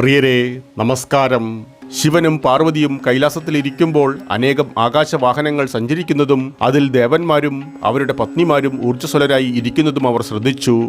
പ്രിയരെ നമസ്കാരം. ശിവനും പാർവതിയും കൈലാസത്തിലിരിക്കുമ്പോൾ അനേകം ആകാശവാഹനങ്ങൾ സഞ്ചരിക്കുന്നതും അതിൽ ദേവന്മാരും അവരുടെ പത്നിമാരും ഊർജസ്വലരായി ഇരിക്കുന്നതും അവർ ശ്രദ്ധിച്ചു.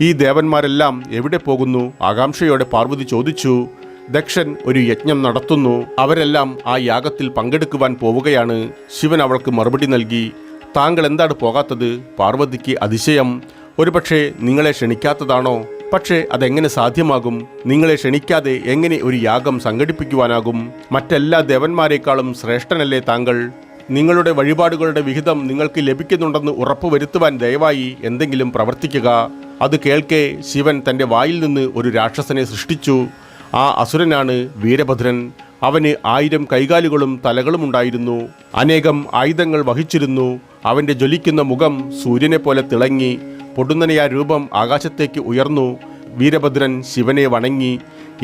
ഈ ദേവന്മാരെല്ലാം എവിടെ പോകുന്നു? ആകാംക്ഷയോടെ പാർവതി ചോദിച്ചു. ദക്ഷൻ ഒരു യജ്ഞം നടത്തുന്നു. അവരെല്ലാം ആ യാഗത്തിൽ പങ്കെടുക്കുവാൻ പോവുകയാണ്. ശിവൻ അവൾക്ക് മറുപടി നൽകി. താങ്കൾ എന്താണ് പോകാത്തത്? പാർവതിക്ക് അതിശയം. ഒരുപക്ഷെ നിങ്ങളെ ക്ഷണിക്കാത്തതാണോ? പക്ഷേ അതെങ്ങനെ സാധ്യമാകും? നിങ്ങളെ ക്ഷണിക്കാതെ എങ്ങനെ ഒരു യാഗം സംഘടിപ്പിക്കുവാനാകും? മറ്റെല്ലാ ദേവന്മാരെക്കാളും ശ്രേഷ്ഠനല്ലേ താങ്കൾ? നിങ്ങളുടെ വഴിപാടുകളുടെ വിഹിതം നിങ്ങൾക്ക് ലഭിക്കുന്നുണ്ടെന്ന് ഉറപ്പുവരുത്തുവാൻ ദയവായി എന്തെങ്കിലും പ്രവർത്തിക്കുക. അത് കേൾക്കെ ശിവൻ തന്റെ വായിൽ നിന്ന് ഒരു രാക്ഷസനെ സൃഷ്ടിച്ചു. ആ അസുരനാണ് വീരഭദ്രൻ. അവന് ആയിരം കൈകാലുകളും തലകളും ഉണ്ടായിരുന്നു. അനേകം ആയുധങ്ങൾ വഹിച്ചിരുന്നു. അവന്റെ ജ്വലിക്കുന്ന മുഖം സൂര്യനെ പോലെ തിളങ്ങി. പൊടുന്നനെയ രൂപം ആകാശത്തേക്ക് ഉയർന്നു. വീരഭദ്രൻ ശിവനെ വണങ്ങി.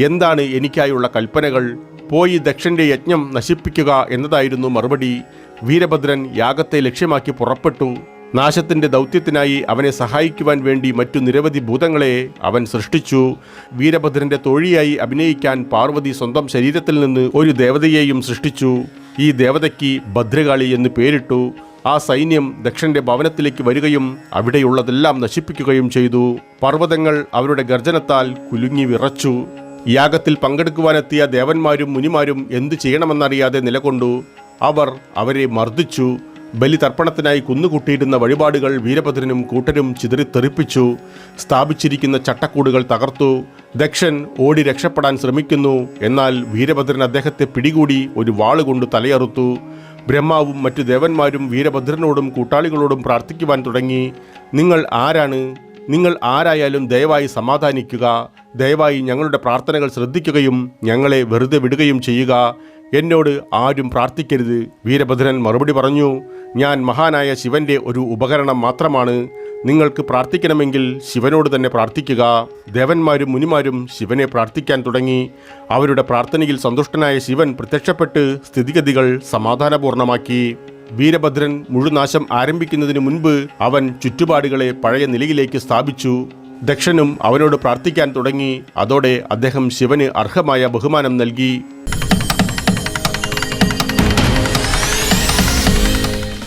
എന്താണ് എനിക്കായുള്ള കൽപ്പനകൾ? പോയി ദക്ഷന്റെ യജ്ഞം നശിപ്പിക്കുക എന്നതായിരുന്നു മറുപടി. വീരഭദ്രൻ യാഗത്തെ ലക്ഷ്യമാക്കി പുറപ്പെട്ടു. നാശത്തിന്റെ ദൗത്യത്തിനായി അവനെ സഹായിക്കുവാൻ വേണ്ടി മറ്റു നിരവധി ഭൂതങ്ങളെ അവൻ സൃഷ്ടിച്ചു. വീരഭദ്രന്റെ തൊഴിയായി അഭിനയിക്കാൻ പാർവതി സ്വന്തം ശരീരത്തിൽ നിന്ന് ഒരു ദേവതയെയും സൃഷ്ടിച്ചു. ഈ ദേവതയ്ക്ക് ഭദ്രകാളി എന്ന് പേരിട്ടു. ആ സൈന്യം ദക്ഷന്റെ ഭവനത്തിലേക്ക് വരികയും അവിടെയുള്ളതെല്ലാം നശിപ്പിക്കുകയും ചെയ്തു. പർവതങ്ങൾ അവരുടെ ഗർജനത്താൽ കുലുങ്ങി വിറച്ചു. യാഗത്തിൽ പങ്കെടുക്കുവാനെത്തിയ ദേവന്മാരും മുനിമാരും എന്തു ചെയ്യണമെന്നറിയാതെ നിലകൊണ്ടു. അവർ അവരെ മർദ്ദിച്ചു. ബലിതർപ്പണത്തിനായി കുന്നുകൂട്ടിയിരുന്ന വഴിപാടുകൾ വീരഭദ്രനും കൂട്ടരും ചിതറിത്തെറിപ്പിച്ചു. സ്ഥാപിച്ചിരിക്കുന്ന ചട്ടക്കൂടുകൾ തകർത്തു. ദക്ഷൻ ഓടി രക്ഷപ്പെടാൻ ശ്രമിക്കുന്നു. എന്നാൽ വീരഭദ്രൻ അദ്ദേഹത്തെ പിടികൂടി ഒരു വാളുകൊണ്ട് തലയറുത്തു. ബ്രഹ്മാവും മറ്റു ദേവന്മാരും വീരഭദ്രനോടും കൂട്ടാളികളോടും പ്രാർത്ഥിക്കുവാൻ തുടങ്ങി. നിങ്ങൾ ആരാണ്? നിങ്ങൾ ആരായാലും ദയവായി സമാധാനിക്കുക. ദയവായി ഞങ്ങളുടെ പ്രാർത്ഥനകൾ ശ്രദ്ധിക്കുകയും ഞങ്ങളെ വെറുതെ വിടുകയും ചെയ്യുക. എന്നോട് ആരും പ്രാർത്ഥിക്കരുത്. വീരഭദ്രൻ മറുപടി പറഞ്ഞു ഞാൻ മഹാനായ ശിവന്റെ ഒരു ഉപകരണം മാത്രമാണ്. നിങ്ങൾക്ക് പ്രാർത്ഥിക്കണമെങ്കിൽ ശിവനോട് തന്നെ പ്രാർത്ഥിക്കുക. ദേവന്മാരും മുനിമാരും ശിവനെ പ്രാർത്ഥിക്കാൻ തുടങ്ങി. അവരുടെ പ്രാർത്ഥനയിൽ സന്തുഷ്ടനായ ശിവൻ പ്രത്യക്ഷപ്പെട്ട് സ്ഥിതിഗതികൾ സമാധാനപൂർണമാക്കി. വീരഭദ്രൻ മുഴുനാശം ആരംഭിക്കുന്നതിന് മുൻപ് അവൻ ചുറ്റുപാടുകളെ പഴയ നിലയിലേക്ക് സ്ഥാപിച്ചു. ദക്ഷനും അവനോട് പ്രാർത്ഥിക്കാൻ തുടങ്ങി. അതോടെ അദ്ദേഹം ശിവന് അർഹമായ ബഹുമാനം നൽകി.